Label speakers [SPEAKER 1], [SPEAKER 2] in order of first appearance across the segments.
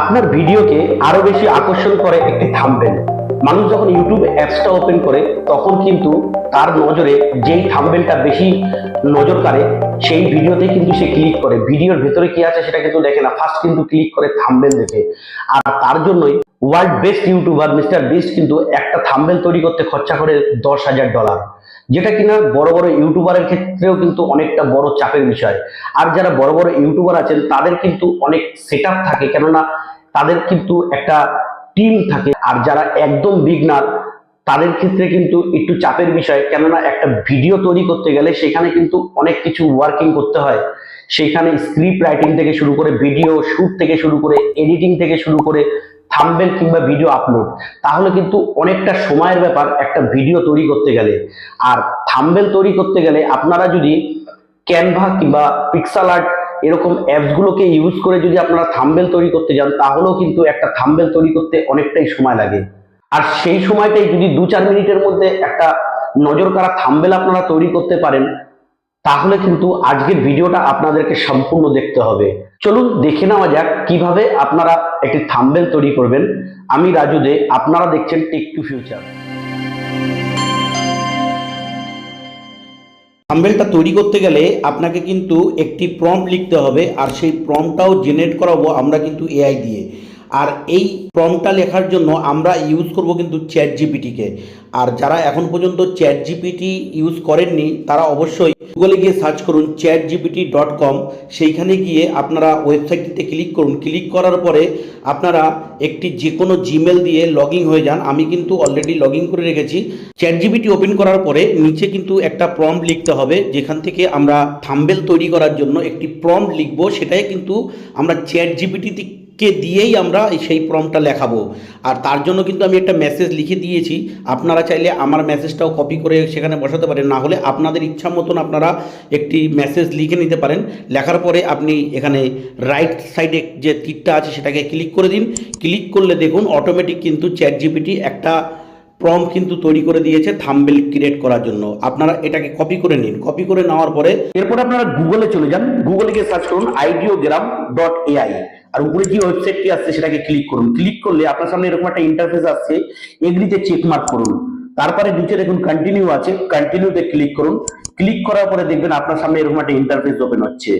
[SPEAKER 1] আপনার ভিডিওকে আরও বেশি আকর্ষণ করে একটি থাম্বনেল মানুষ যখন ইউটিউব অ্যাপসটা ওপেন করে, তখন কিন্তু তার নজরে যেই থাম্বনেলটা বেশি নজর কাড়ে, সেই ভিডিওতে কিন্তু সে ক্লিক করে। ভিডিওর ভেতরে কি আছে সেটা কিন্তু দেখে না। ফার্স্ট কিন্তু ক্লিক করে থাম্বনেল দেখে। আর তার জন্যই world best YouTuber mister Beast কিন্তু একটা থাম্বনেল তৈরি করতে খরচা করে দশ হাজার ডলার যেটা কিনা বড় বড় ইউটিউবারের ক্ষেত্রেও কিন্তু অনেকটা বড় চাপের বিষয়। আর যারা বড় বড় ইউটিউবার আছেন, তাদের কিন্তু অনেক সেট থাকে, কেননা তাদের কিন্তু একটা টিম থাকে। আর যারা একদম বিগনার তাদের ক্ষেত্রে কিন্তু একটু চাপের বিষয়, কেননা একটা ভিডিও তৈরি করতে গেলে সেখানে কিন্তু অনেক কিছু ওয়ার্কিং করতে হয়। সেখানে স্ক্রিপ্ট রাইটিং থেকে শুরু করে ভিডিও শুট থেকে শুরু করে এডিটিং থেকে শুরু করে থাম্বেল কিংবা ভিডিও আপলোড তাহলে কিন্তু অনেকটা সময়ের ব্যাপার একটা ভিডিও তৈরি করতে গেলে। আর থাম্বেল তৈরি করতে গেলে আপনারা যদি ক্যানভা কিংবা পিক্সাল আর্ট এরকম অ্যাপসগুলোকে ইউজ করে যদি আপনারা থাম্বেল তৈরি করতে যান, তাহলেও কিন্তু একটা থাম্বেল তৈরি করতে অনেকটাই সময় লাগে। আর সেই সময়টাই যদি দু চার মিনিটের মধ্যে একটা নজর কাড়া থাম্বেল আপনারা তৈরি করতে পারেন, তাহলে কিন্তু আজকের ভিডিওটা আপনাদেরকে সম্পূর্ণ দেখতে হবে। চলুন দেখে নেওয়া যাক কীভাবে আপনারা একটি থাম্বেল তৈরি করবেন। আমি রাজু দে, আপনারা দেখছেন টেক টু ফিউচার থাম্বেলটা তৈরি করতে গেলে আপনাকে কিন্তু একটি প্রম্পট লিখতে হবে, আর সেই প্রম্পটাও জেনারেট করাবো আমরা কিন্তু এআই দিয়ে। আর এই প্রম্পটটা লেখার জন্য আমরা ইউজ করব কিন্তু চ্যাট জিপিটিকে আর যারা এখন পর্যন্ত চ্যাট জিপিটি ইউজ করেননি, তারা অবশ্যই গুগলে গিয়ে সার্চ করুন চ্যাট জিপিটি ডট কম সেইখানে গিয়ে আপনারা ওয়েবসাইটটিতে ক্লিক করুন। ক্লিক করার পরে আপনারা একটি যে কোনো জিমেল দিয়ে লগ হয়ে যান। আমি কিন্তু অলরেডি লগ করে রেখেছি। চ্যাট জিপিটি ওপেন করার পরে নিচে কিন্তু একটা প্রম্পট লিখতে হবে, যেখান থেকে আমরা থাম্বেল তৈরি করার জন্য একটি প্রম্পট লিখব। সেটাই কিন্তু আমরা চ্যাট জিপিটিতে কে দিয়েই আমরা সেই প্রমটা লেখাবো। আর তার জন্য কিন্তু আমি একটা মেসেজ লিখে দিয়েছি। আপনারা চাইলে আমার মেসেজটাও কপি করে সেখানে বসাতে পারেন। না হলে আপনাদের ইচ্ছা মতন আপনারা একটি মেসেজ লিখে নিতে পারেন। লেখার পরে আপনি এখানে রাইট সাইডে যে তীরটা আছে সেটাকে ক্লিক করে দিন। ক্লিক করলে দেখুন অটোমেটিক কিন্তু চ্যাট জিপিটি একটা প্রম কিন্তু তৈরি করে দিয়েছে থাম্বেল ক্রিয়েট করার জন্য। আপনারা এটাকে কপি করে নিন। কপি করে নেওয়ার পরে এরপর আপনারা গুগলে চলে যান। গুগলে গিয়ে সার্চ করুন আইডিওগ্রাম ডট এআই আর উপরে যে ওয়েবসাইটটি আসছে সেটাকে ক্লিক করুন। ক্লিক করলে আপনার সামনে এরকম একটা ইন্টারফেস আসছে। এগ্রিতে চেক মার্ক করুন। তারপরে নিচে দেখুন কন্টিনিউ আছে। কন্টিনিউতে ক্লিক করুন। ক্লিক করার পরে দেখবেন আপনার সামনে এরকম একটা ইন্টারফেস ওপেন হচ্ছে।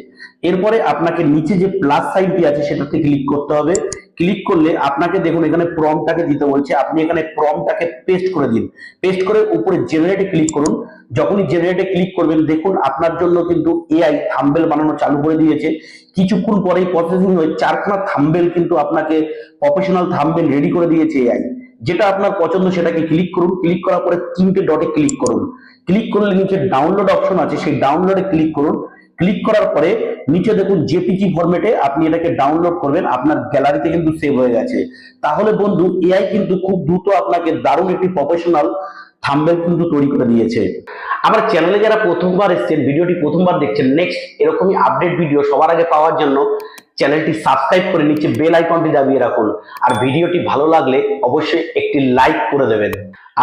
[SPEAKER 1] এরপরে আপনাকে নিচে যে প্লাস সাইনটি আছে সেটাতে ক্লিক করতে হবে। ক্লিক করলে আপনাকে দেখুন, এখানে প্রমটাকে দিতে বলছে। আপনি এখানে প্রমটাকে পেস্ট করে দিন। পেস্ট করে উপরে জেনারেটে ক্লিক করুন। যখনই জেনারেটে ক্লিক করবেন, দেখুন আপনার জন্য কিন্তু এআই থাম্বেল বানানো চালু করে দিয়েছে। কিছুক্ষণ পরেই প্রসেসিং হয়ে চারখানা থাম্বেল কিন্তু আপনাকে প্রফেশনাল থাম্বেল রেডি করে দিয়েছে এআই যেটা আপনার পছন্দ সেটাকে ক্লিক করুন। ক্লিক করার পরে তিনটে ডটে ক্লিক করুন। ক্লিক করলে নিচে ডাউনলোড অপশন আছে। সেই ডাউনলোডে ক্লিক করুন। ক্লিক করার পরে নিচে দেখুন জেপিজি ফরম্যাটে আপনি এটাকে ডাউনলোড করবেন, আপনার গ্যালারিতে কিন্তু সেভ হয়ে গেছে। তাহলে বন্ধু এআই কিন্তু খুব দ্রুত আপনাকে দারুণ একটি প্রফেশনাল থাম্বেল কিন্তু তৈরি করে দিয়েছে। আমার চ্যানেলে যারা প্রথমবার এসেছেন, ভিডিওটি প্রথমবার দেখছেন নেক্সট এরকমই আপডেট ভিডিও সবার আগে পাওয়ার জন্য চ্যানেলটি সাবস্ক্রাইব করে নিচে বেল আইকনটি দাবিয়ে রাখুন। আর ভিডিওটি ভালো লাগলে অবশ্যই একটি লাইক করে দেবেন।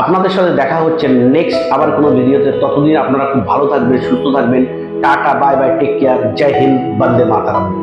[SPEAKER 1] আপনাদের সাথে দেখা হচ্ছে নেক্সট আবার কোনো ভিডিওতে ততদিন আপনারা খুব ভালো থাকবেন, সুস্থ থাকবেন। Tata bye bye take care जय हिंद बंदे मातरम।